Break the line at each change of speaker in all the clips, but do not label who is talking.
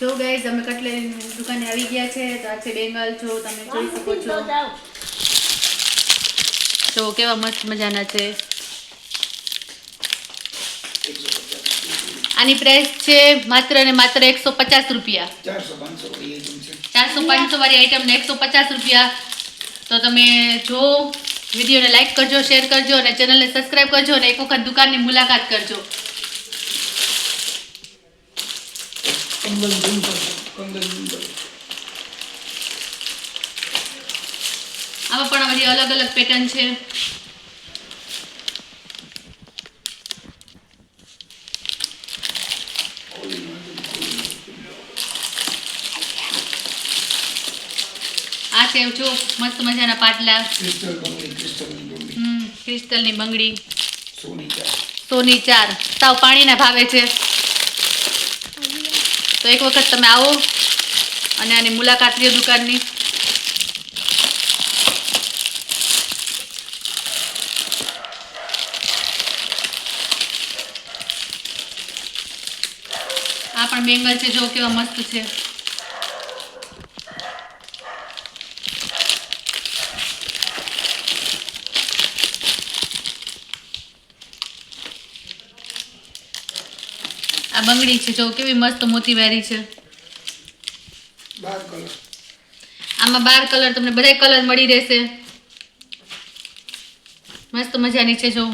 જો ગાઈઝ અમે કટલેરીની દુકાને આવી ગયા છે. તો આ છે બેંગલ જો તમે જોઈ શકો છો. તો કેવા મસ્ત મજાના છે. આની પ્રાઇસ છે માત્ર ને માત્ર એકસો પચાસ રૂપિયા.
ચારસો પાંચસો વાળી આઈટમ છે.
ચારસો પાંચસો વાળી આઈટમ ને એકસો પચાસ રૂપિયા. તો તમે જો વિડીયોને લાઇક કરજો શેર કરજો અને ચેનલને સબસ્ક્રાઈબ કરજો અને એક વખત દુકાનની મુલાકાત કરજો.
કંગલ ગુંદર કંગલ ગુંદર
આમાં પણ બધી અલગ અલગ પેટર્ન છે આ છે જો મસ્ત મજાના પાટલા
ક્રિસ્ટલની બંગડી
ક્રિસ્ટલની બંગડી
સોની ચાર
સોની ચાર સાવ પાણીના ભાવે છે તો એક વખત તમે આવો અને આની મુલાકાત લ્યો દુકાનની. આ પણ બેંગલ છે, જો કેવા મસ્ત છે. બંગડી છે. જો કેવી મસ્ત મોતીવાળી છે. આમાં બાર કલર તમને બધા કલર મળી રહેશે. મસ્ત મજાની છે જો.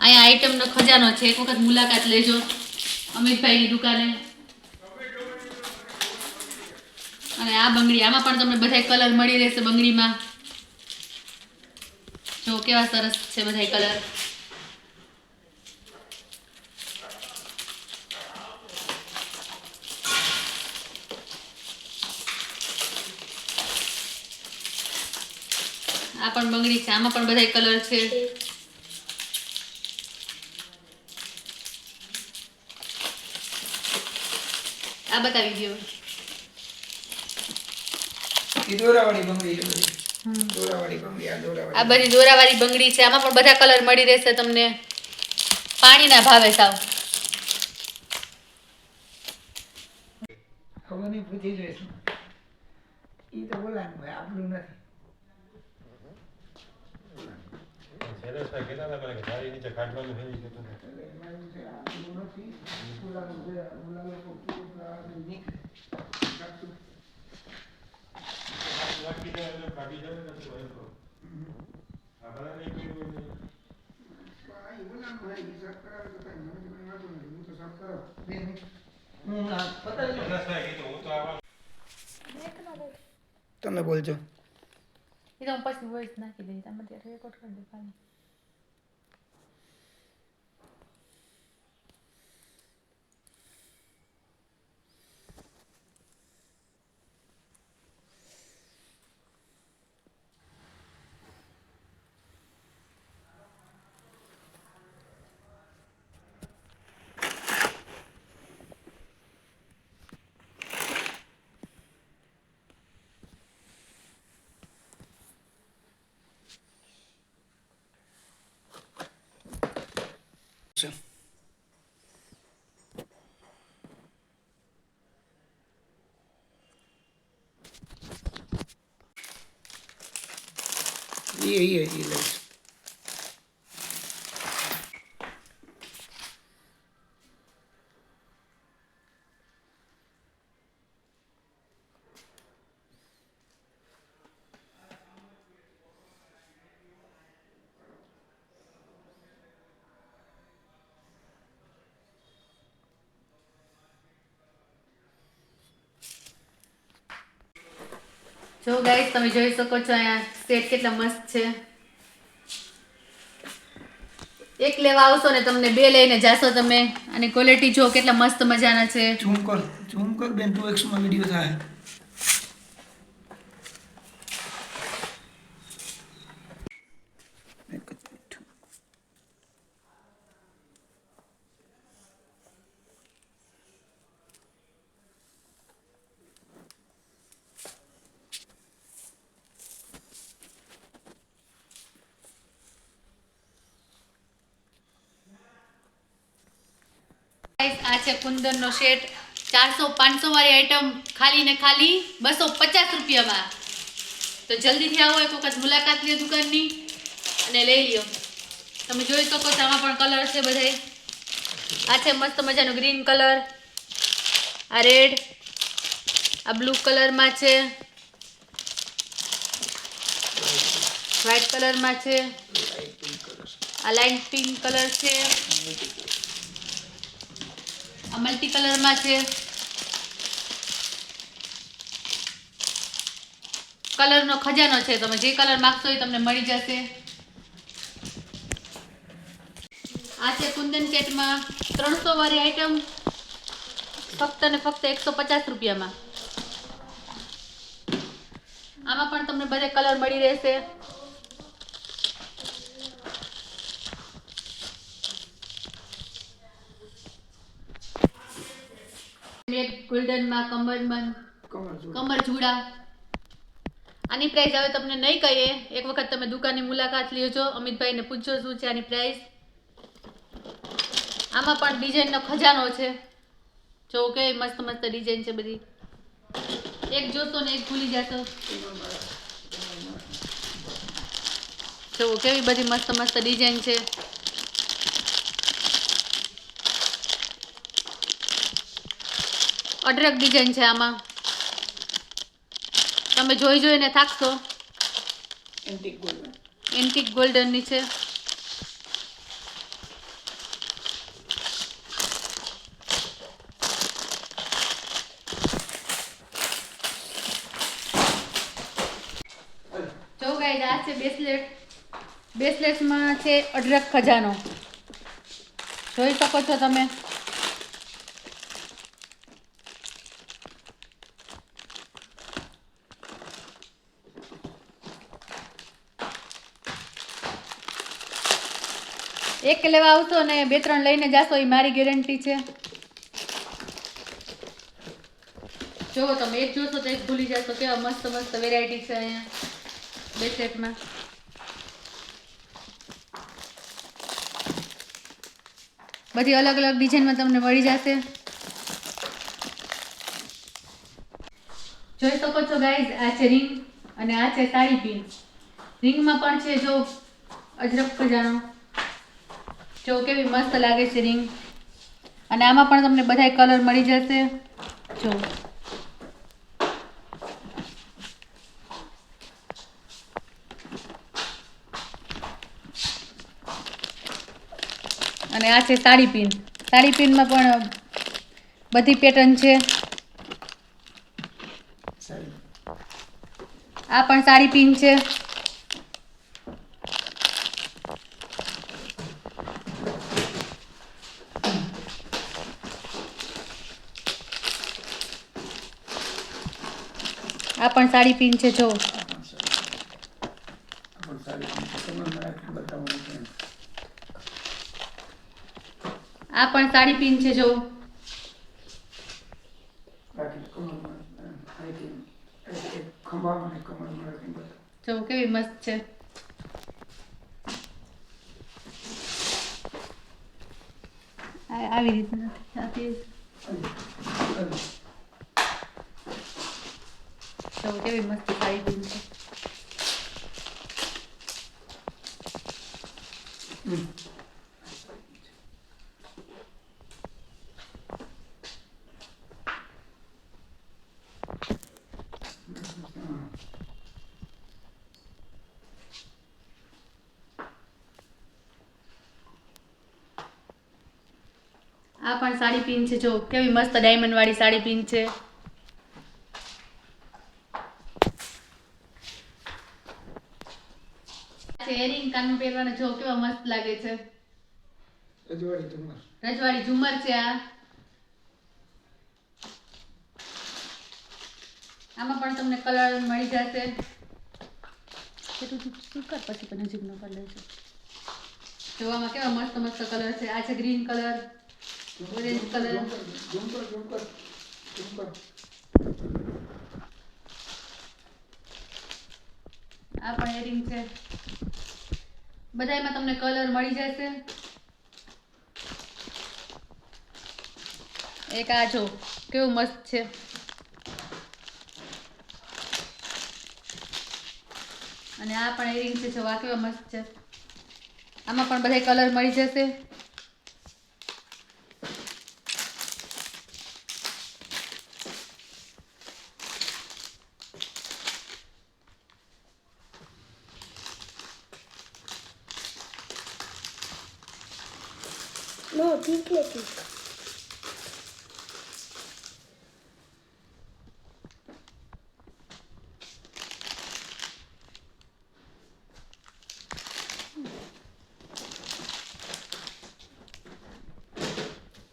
અહીંયા આઈટમનો ખજાનો છે. એક વખત મુલાકાત લેજો. અમિતભાઈની દુકાને. અને આ બંગડી આમાં પણ તમને બધા કલર મળી રહેશે બંગડીમાં. કેવા સરસ છે બધા કલર આ પણ બંગડી છે, આમાં પણ બધા કલર છે. આ બતાવી દો
એ દોરાવાળી બંગડી છે દોરાવાળી આ
બધી દોરાવાળી બંગડી છે. આમાં પણ બધા કલર મળી રહેશે તમને. પાણીના ભાવે સાવ.
ખબર નહીં પૂછી જોઈશું. એ તો બોલાનું ભાઈ આપણું નથી. તમે બોલજો
એ તો હું પછી વોઇસ નાખી દઈશ તમે રેકોર્ડ કરી દે ખાલી
એ એ એ લઈશ
જો ગાઈસ તમે જોઈ શકો છો અહીંયા સેટ કેટલા મસ્ત છે. એક લેવા આવશો ને તમને બે લઈને જાશો તમે. અને ક્વોલિટી જો કેટલા મસ્ત મજાના છે.
ઝૂમ કર ઝૂમ કર બેન 2x માં વિડિયો થાય.
આ છે કુંદનનો સેટ. ચારસો, પાંચસો વાળી આઈટમ ખાલી ને ખાલી બસો પચાસ રૂપિયામાં. તો જલ્દીથી આવો એક વખત મુલાકાત લ્યો દુકાનની અને લઈ લ્યો. તમે જોઈ શકો છો આમાં પણ કલર છે બધાય. આ છે મસ્ત મજાનો ગ્રીન કલર આ રેડ આ બ્લુ કલરમાં છે. વ્હાઇટ કલરમાં છે. આ લાઇટ પિંક કલર છે. આ મલ્ટી કલરમાં છે. કલરનો ખજાનો છે. તમે જે કલર માગશો એ તમને મળી જશે. આ છે કુંદન સેટમાં ત્રણસો વાળી આઈટમ ફક્ત ને ફક્ત એકસો પચાસ રૂપિયામાં. આમાં પણ તમને બધે કલર મળી રહેશે. એક ગોલ્ડનમાં કમરબંધ
કમર જુડા.
આની પ્રાઇસ હવે તમને નહીં કહીએ. એક વખત તમે દુકાનની મુલાકાત લેજો. અમિતભાઈને પૂછજો શું છે આની પ્રાઇસ આમાં પણ ડિઝાઇનનો ખજાનો છે. જો કે મસ્ત મસ્ત ડિઝાઇન છે બધી. એક જોશો ને એક ભૂલી જશો. જો કેવી બધી મસ્ત મસ્ત ડિઝાઇન છે. અઢળક ડિઝાઇન છે આમાં. તમે જોઈ જોઈને થાકશો.
એન્ટિક ગોલ્ડન
એન્ટિક ગોલ્ડનની છે. જો ગાઈસ આ છે બ્રેસલેટ બ્રેસલેટ્સમાં છે અઢળક ખજાનો. જોઈ શકો છો તમે. એક લેવા આવશો ને બે ત્રણ લઈને જાશો, એ મારી ગેરંટી છે. જો, તમે એક જોશો તો એક ભૂલી જશો કેવા મસ્ત મસ્ત વેરાયટી છે અહીંયા બેસલેટમાં બધી અલગ અલગ ડિઝાઇનમાં તમને મળી જશે. જોઈ શકો છો ગાઈઝ આ છે રિંગ અને આ છે સાડી પિન રિંગમાં પણ છે, જો અજરક ખજાનો. જો કેવી મસ્ત લાગે છે રિંગ અને આમાં પણ તમને બધાય કલર મળી જશે. જો. અને આ છે સાડી પિન સાડી પિનમાં પણ બધી પેટર્ન છે. આ પણ સાડી પિન છે. આ પણ સાડી પિન છે, જો.
આ પણ
સાડી પિન છે, જો. જો, કેવી મસ્ત છે. આવી રીતના જો કેવી મસ્તી સાડી પિન છે આ પણ સાડી પિન છે, જો. કેવી મસ્ત ડાયમંડ વાળી સાડી પિન છે એરિંગ કાનમાં પહેરવાના જો કેવા મસ્ત લાગે છે.
રજવાડી ઝુમર
રજવાડી ઝુમર છે આ. આમાં પણ તમને કલર મળી જશે. પછી પણ જોવામાં કેવા મસ્ત મસ્ત કલર છે. આ છે ગ્રીન કલર ઓરેન્જ કલર.
ઝુમકર ઝુમકર ઝુમકર
આ પણ એરિંગ છે. બધાયમાં તમને કલર મળી જશે. એક આ જો, કેવું મસ્ત છે. અને આ પણ એરિંગ છે, જો આ મસ્ત છે. આમાં પણ બધા કલર મળી જશે
No, pink lipstick.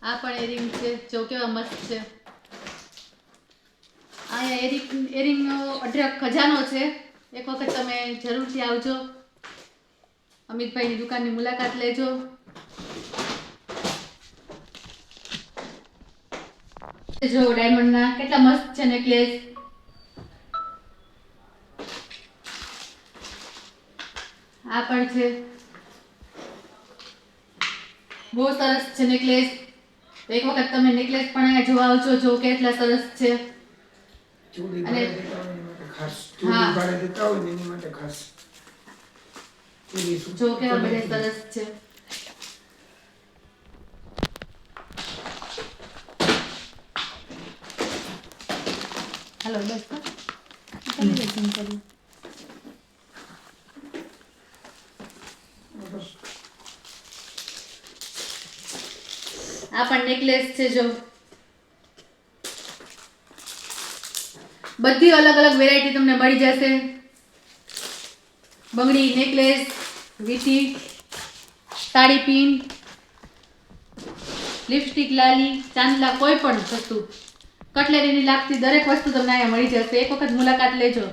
આ પણ એરિંગ છે જો મસ્ત છે અહીંયા એરિંગ એરિંગનો અઢળક ખજાનો છે. એક વખત તમે જરૂરથી આવજો. અમિતભાઈની દુકાનની મુલાકાત લેજો. જો ડાયમંડના કેટલા મસ્ત છે નેકલેસ. આ પણ છે. બહુ સરસ છે નેકલેસ. એક વખત તમે નેકલેસ પણ અહીંયા જોવા આવજો જો કેટલા સરસ છે. અને-
ખાસ
હા.
દેતા હોય એની માટે ખાસ. શું-
જો કેવા બધા સરસ છે. હાલો બસ તો. કરી દે zoom કરી.
બસ.
આ પણ નેકલેસ છે જો. બધી અલગ અલગ વેરાયટી તમને મળી જશે. બંગડી નેકલેસ, વીટી, સાડી પિન, લિપસ્ટિક લાલી, ચાંદલા કોઈ પણ વસ્તુ. કટલેરીની લાગતી દરેક વસ્તુ તમને અહીંયા મળી જશે. એક વખત મુલાકાત લેજો.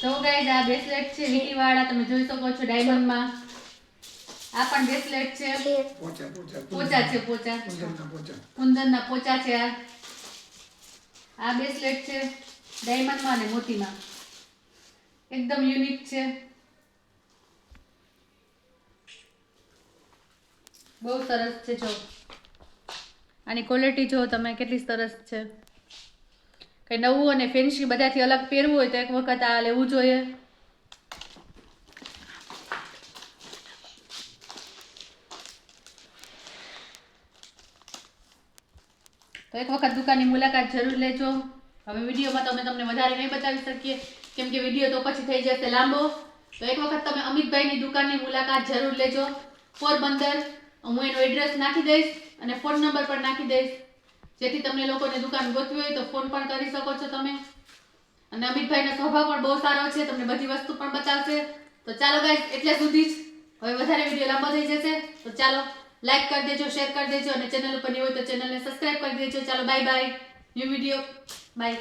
તો ગાઈઝ આ બ્રેસલેટ છે, વીટીવાળા. તમે જોઈ શકો છો ડાયમંડમાં આ પણ બ્રેસલેટ છે.
પોચા પોચા
પોચા છે પોચા.
કુંદનના પોચા.
કુંદનના પોચા છે આ. આ બ્રેસલેટ છે ડાયમંડમાં અને મોતીમાં. એકદમ યુનિક છે. બહુ સરસ છે જો. આની ક્વોલિટી જો તમે કેટલી સરસ છે. કંઈ નવું અને ફેન્સી બધાથી અલગ પહેરવું હોય તો એક વખત આ લેવું જોઈએ. તો એક વખત દુકાનની મુલાકાત જરૂર લેજો. હવે વિડીયોમાં તો અમે તમને વધારે નહીં બતાવી શકીએ. કેમ કે વીડિયો તો પછી થઈ જશે લાંબો. તો એક વખત તમે અમિતભાઈની દુકાનની મુલાકાત જરૂર લેજો. પોરબંદર હું એનો એડ્રેસ નાખી દઈશ અને ફોન નંબર પણ નાખી દઈશ. જેથી તમને લોકોને દુકાન ગોતવી હોય તો ફોન પણ કરી શકો છો તમે. અને અમિતભાઈનો સ્વભાવ પણ બહુ સારો છે, તમને બધી વસ્તુ પણ બતાવશે. તો ચાલો ગાઈસ એટલે સુધી જ. હવે વધારે વીડિયો લાંબો થઈ જશે. તો ચાલો. લાઈક કરી દેજો શેર કરી દેજો અને ચેનલ ઉપર નહીં હોય તો ચેનલને સબસ્ક્રાઇબ કરી દેજો. ચાલો bye bye new video bye